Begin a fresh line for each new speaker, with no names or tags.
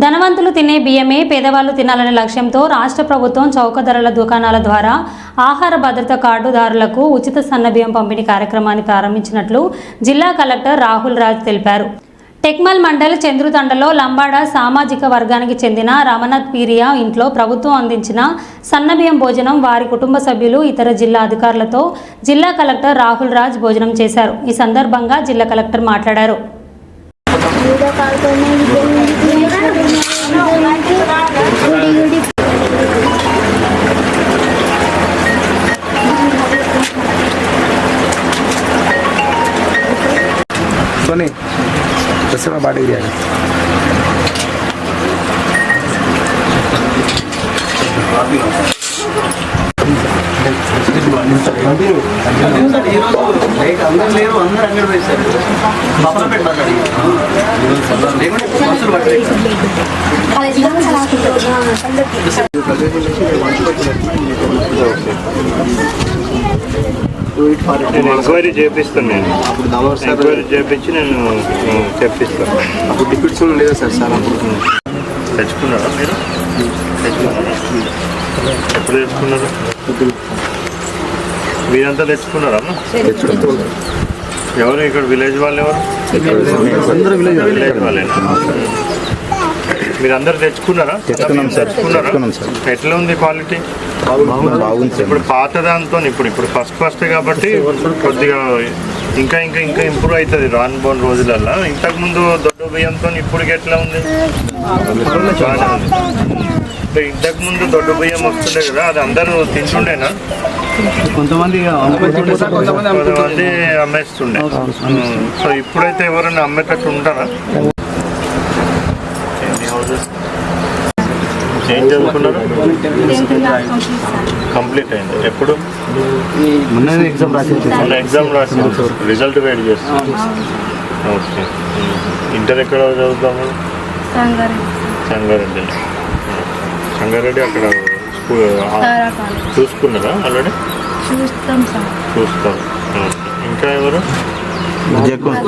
ధనవంతులు తినే బియ్యమే పేదవాళ్ళు తినాలనే లక్ష్యంతో రాష్ట్ర ప్రభుత్వం చౌక ధరల దుకాణాల ద్వారా ఆహార భద్రత కార్డుదారులకు ఉచిత సన్నబియ్యం పంపిణీ కార్యక్రమాన్ని ప్రారంభించినట్లు జిల్లా కలెక్టర్ రాహుల్ రాజ్ తెలిపారు. టెక్మల్ మండల్ చంద్రుతండలో లంబాడ సామాజిక వర్గానికి చెందిన రమణత్ పీరియా ఇంట్లో ప్రభుత్వం అందించిన సన్నబియ్యం భోజనం వారి కుటుంబ సభ్యులు ఇతర జిల్లా అధికారులతో జిల్లా కలెక్టర్ రాహుల్ రాజ్ భోజనం చేశారు. ఈ సందర్భంగా జిల్లా కలెక్టర్ మాట్లాడారు.
वीडियो कॉल करने गुडी गुडी
सोनी जैसे मैं बाड़ी दिया
Thank you.
నేను ఎంక్వైరీ చేపిస్తాను నేను.
అప్పుడు నవాబ్ సార్
ఎంక్వైరీ చేపించి నేను ఉమ్, తెప్పిస్తాను.
అప్పుడు డిప్యూటీ లేదా సార్? సార్ అప్పుడు
తెచ్చుకున్నారా మీరు? తెచ్చుకున్నారా ఎప్పుడు తెచ్చుకున్నారు? మీరంతా తెచ్చుకున్నారా? ఎవరు ఇక్కడ విలేజ్ వాళ్ళు ఎవరు?
విలేజ్
వాళ్ళేనా? మీరు అందరు తెచ్చుకున్నారా?
తెచ్చుకున్నాం సార్.
తెచ్చుకున్నారా?
తెచ్చుకున్నాం సార్.
ఎట్లా ఉంది క్వాలిటీ?
బాగుంది
ఇప్పుడు పాత దాంతో ఇప్పుడు ఇప్పుడు ఫస్ట్ ఫస్ట్ కాబట్టి కొద్దిగా ఇంకా ఇంకా ఇంకా ఇంప్రూవ్ అవుతుంది రాను పోని రోజులల్లో. ఇంతకు ముందు దొడ్డు బియ్యంతో ఇప్పుడు ఎట్లా ఉంది? బాగానే ఉంది. ఇంతకు ముందు దొడ్డు బియ్యం వస్తుండే కదా అది అందరూ తింటుండేనా?
కొంతమంది
కొంతమంది అమ్మేస్తుండే. సో ఇప్పుడైతే ఎవరైనా అమ్మేటట్టు ఉంటారా? ఏం చదువుకున్నారు కంప్లీట్ అయింది. ఎప్పుడు?
మొన్న ఎగ్జామ్ రాసి
మొన్న ఎగ్జామ్ రాసిన రిజల్ట్ వెయిట్ చేస్తాం ఓకే ఇంటర్ ఎక్కడ చదువుతాము? సంగారెడ్డి. సంగారెడ్డి అక్కడ చూసుకున్నారా ఆల్రెడీ?
చూస్తాం సార్.
చూస్తాం. ఇంకా ఎవరు?
విజయ్ కుమార్.